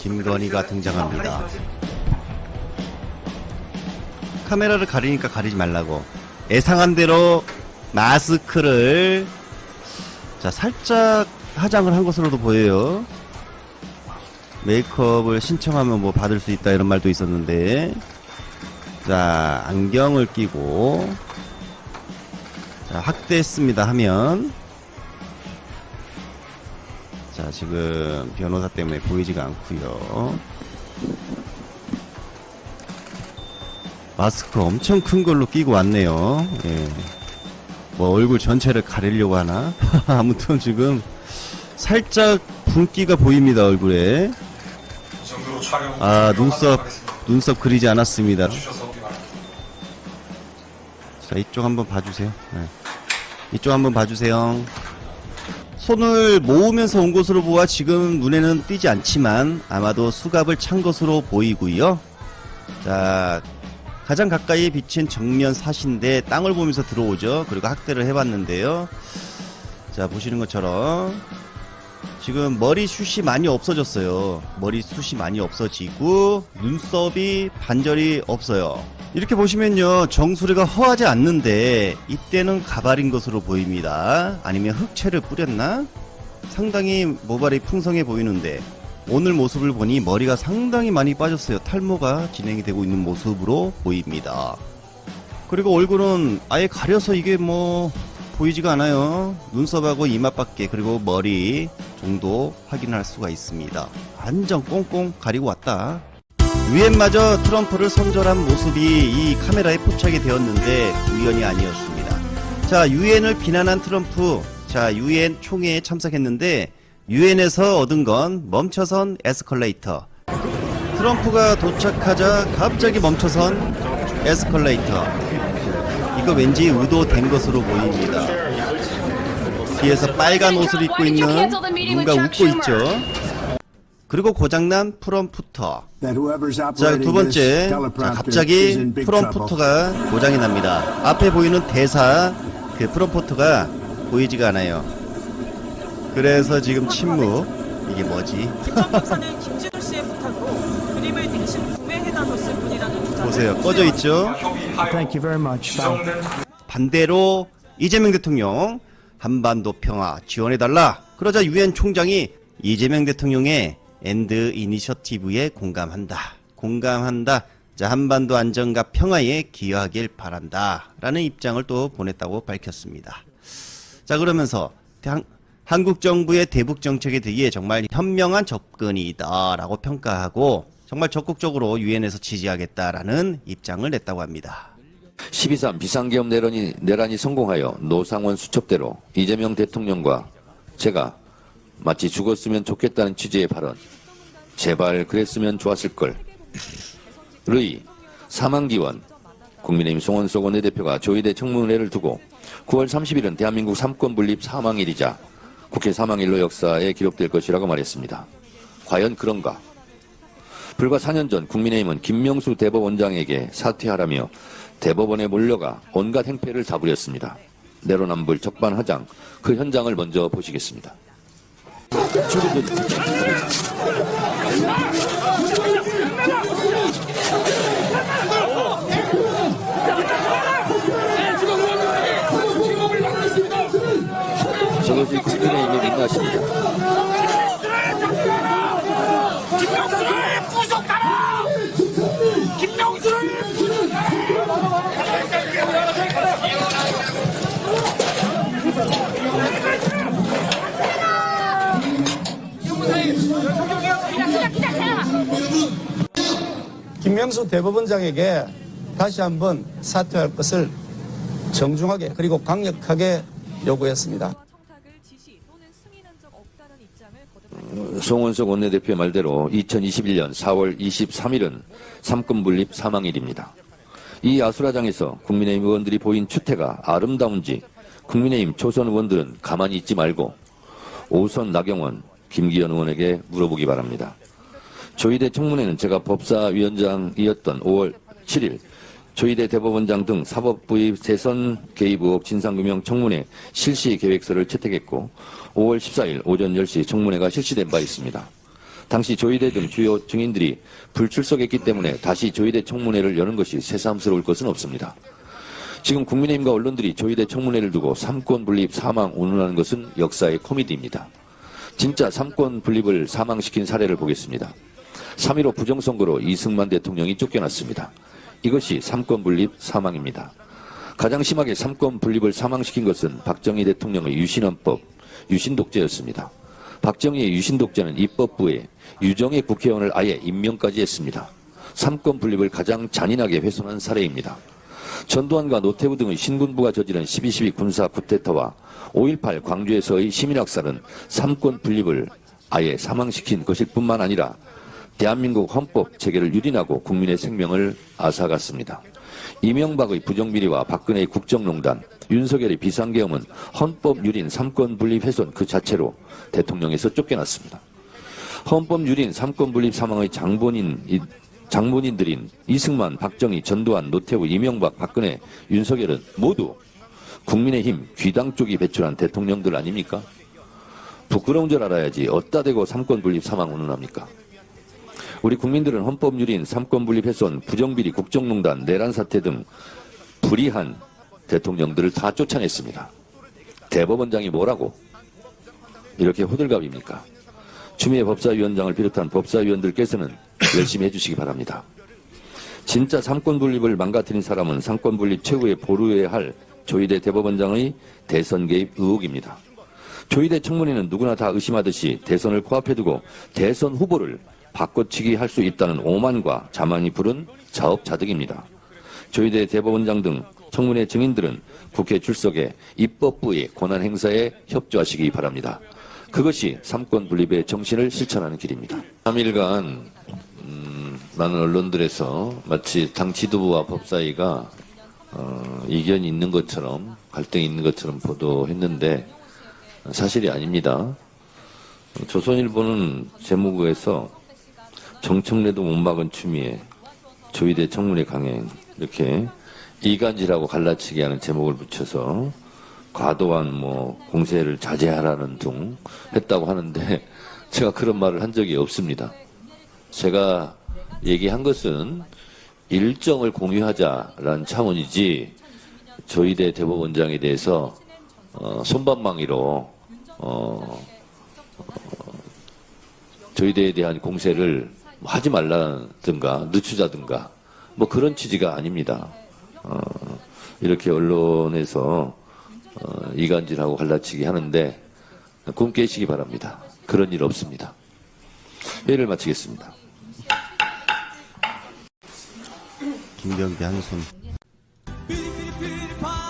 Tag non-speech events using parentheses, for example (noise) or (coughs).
김건희가 등장합니다. 카메라를 가리니까 가리지 말라고. 예상한 대로 마스크를 자 살짝 화장을 한 것으로도 보여요. 메이크업을 신청하면 뭐 받을 수 있다 이런 말도 있었는데 자 안경을 끼고 자 확대했습니다 하면 자 지금 변호사 때문에 보이지가 않고요 마스크 엄청 큰 걸로 끼고 왔네요 예. 뭐 얼굴 전체를 가리려고 하나 (laughs) 아무튼 지금 살짝 붉기가 보입니다 얼굴에 아 눈썹. 눈썹 그리지 않았습니다. 자, 이쪽 한번 봐주세요. 네. 이쪽 한번 봐주세요. 손을 모으면서 온 것으로 보아 지금 눈에는 띄지 않지만 아마도 수갑을 찬 것으로 보이고요. 자, 가장 가까이 비친 정면 사신데 땅을 보면서 들어오죠. 그리고 학대를 해봤는데요. 자, 보시는 것처럼 지금 머리숱이 많이 없어졌어요. 머리숱이 많이 없어지고 눈썹이 반절이 없어요. 이렇게 보시면요. 정수리가 허하지 않는데 이때는 가발인 것으로 보입니다. 아니면 흑채를 뿌렸나? 상당히 모발이 풍성해 보이는데 오늘 모습을 보니 머리가 상당히 많이 빠졌어요. 탈모가 진행이 되고 있는 모습으로 보입니다. 그리고 얼굴은 아예 가려서 이게 뭐 보이지가 않아요. 눈썹하고 이마밖에 그리고 머리 정도 확인할 수가 있습니다. 완전 꽁꽁 가리고 왔다. 유엔마저 트럼프를 선전한 모습이 이 카메라에 포착이 되었는데 우연이 아니었습니다. 자, 유엔을 비난한 트럼프, 자, 유엔 총회에 참석했는데 유엔에서 얻은 건 멈춰선 에스컬레이터. 트럼프가 도착하자 갑자기 멈춰선 에스컬레이터. 이거 왠지 의도된 것으로 보입니다. 뒤에서 빨간 옷을 입고 있는 누군가 웃고 있죠. 그리고 고장난 프롬프터. 자, 두 번째. 자, 갑자기 프롬프터가 고장이 납니다. 앞에 보이는 대사, 그 프롬프터가 보이지가 않아요. 그래서 지금 침묵. 이게 뭐지? 박사는 김진우 씨의 부탁으로 그림을 대신 구매해다줬을 뿐이라는 주장을 보세요. 꺼져 있죠? Thank you very much. 반대로 이재명 대통령 한반도 평화 지원해달라. 그러자 유엔 총장이 이재명 대통령의 엔드 이니셔티브에 공감한다. 공감한다. 자, 한반도 안정과 평화에 기여하길 바란다. 라는 입장을 또 보냈다고 밝혔습니다. 자, 그러면서 한, 한국 정부의 대북 정책에 대해 정말 현명한 접근이다. 라고 평가하고 정말 적극적으로 유엔에서 지지하겠다라는 입장을 냈다고 합니다. 12.3 비상계엄 내란이, 내란이 성공하여 노상원 수첩대로 이재명 대통령과 제가 마치 죽었으면 좋겠다는 취지의 발언. 제발 그랬으면 좋았을 걸. 의 사망기원 국민의힘 송원석 원내대표가 조의대 청문회를 두고 9월 30일은 대한민국 삼권 분립 사망일이자 국회 사망일로 역사에 기록될 것이라고 말했습니다. 과연 그런가? 불과 4년 전 국민의힘은 김명수 대법원장에게 사퇴하라며 대법원에 몰려가 온갖 행패를 다 부렸습니다. 내로남불 적반하장 그 현장을 먼저 보시겠습니다. 저것이 국민의힘의 민낯입니다. 김명수 대법원장에게 다시 한번 사퇴할 것을 정중하게 그리고 강력하게 요구했습니다. 송원석 원내대표의 말대로 2021년 4월 23일은 삼권 분립 사망일입니다. 이 아수라장에서 국민의힘 의원들이 보인 추태가 아름다운지 국민의힘 초선 의원들은 가만히 있지 말고 오선 나경원, 김기현 의원에게 물어보기 바랍니다. 조희대 청문회는 제가 법사위원장이었던 5월 7일 조희대 대법원장 등 사법부의 대선 개입 의혹 진상규명 청문회 실시 계획서를 채택했고 5월 14일 오전 10시 청문회가 실시된 바 있습니다. 당시 조의대 등 주요 증인들이 불출석했기 때문에 다시 조의대 청문회를 여는 것이 새삼스러울 것은 없습니다. 지금 국민의힘과 언론들이 조의대 청문회를 두고 삼권 분립 사망 운운하는 것은 역사의 코미디입니다. 진짜 삼권 분립을 사망시킨 사례를 보겠습니다. 3.15 부정선거로 이승만 대통령이 쫓겨났습니다. 이것이 삼권 분립 사망입니다. 가장 심하게 삼권 분립을 사망시킨 것은 박정희 대통령의 유신헌법, 유신독재였습니다. 박정희의 유신독재는 입법부에 유정의 국회의원을 아예 임명까지 했습니다. 삼권 분립을 가장 잔인하게 훼손한 사례입니다. 전두환과 노태우 등의 신군부가 저지른 12.12 군사 쿠데타와 5.18 광주에서의 시민학살은 삼권 분립을 아예 사망시킨 것일 뿐만 아니라 대한민국 헌법 체계를 유린하고 국민의 생명을 앗아갔습니다. 이명박의 부정비리와 박근혜의 국정농단, 윤석열의 비상계엄은 헌법 유린 삼권 분립 훼손 그 자체로 대통령에서 쫓겨났습니다. 헌법 유린 삼권 분립 사망의 장본인 이- 장본인들인 이승만, 박정희, 전두환, 노태우, 이명박, 박근혜, 윤석열은 모두 국민의힘 귀당 쪽이 배출한 대통령들 아닙니까? 부끄러운 줄 알아야지 어따 대고 삼권 분립 사망 운운합니까? 우리 국민들은 헌법 유린 삼권 분립 훼손, 부정비리, 국정농단, 내란 사태 등 불의한 대통령들을 다 쫓아냈습니다. 대법원장이 뭐라고 이렇게 호들갑입니까? 추미애 법사위원장을 비롯한 법사위원들께서는 (coughs) 열심히 해주시기 바랍니다. 진짜 삼권 분립을 망가뜨린 사람은 삼권 분립 최후에 보루해야 할 조희대 대법원장의 대선 개입 의혹입니다. 조희대 청문회는 누구나 다 의심하듯이 대선을 코앞에 두고 대선 후보를 바꿔치기 할 수 있다는 오만과 자만이 부른 자업자득입니다. 조희대 대법원장 등 청문회 증인들은 국회 출석에 입법부의 권한 행사에 협조하시기 바랍니다. 그것이 삼권 분립의 정신을 실천하는 길입니다. 3일간 음, 많은 언론들에서 마치 당 지도부와 법사위가 어, 이견이 있는 것처럼 갈등이 있는 것처럼 보도했는데 사실이 아닙니다. 조선일보는 제목에서 정청래도 못 막은 추미애 조희대 청문회 강행 이렇게 이간질하고 갈라치기 하는 제목을 붙여서 과도한 뭐 공세를 자제하라는 등 했다고 하는데 (laughs) 제가 그런 말을 한 적이 없습니다. 제가 얘기한 것은 일정을 공유하자라는 차원이지 조희대 대법원장에 대해서 어, 손방망이로 어, 어, 조희대에 대한 공세를 하지 말라든가 늦추자든가 뭐 그런 취지가 아닙니다. 어, 이렇게 언론에서 어, 이간질하고 갈라치기 하는데 꿈 깨시기 바랍니다. 그런 일 없습니다. 회의를 마치겠습니다. 김병기 바람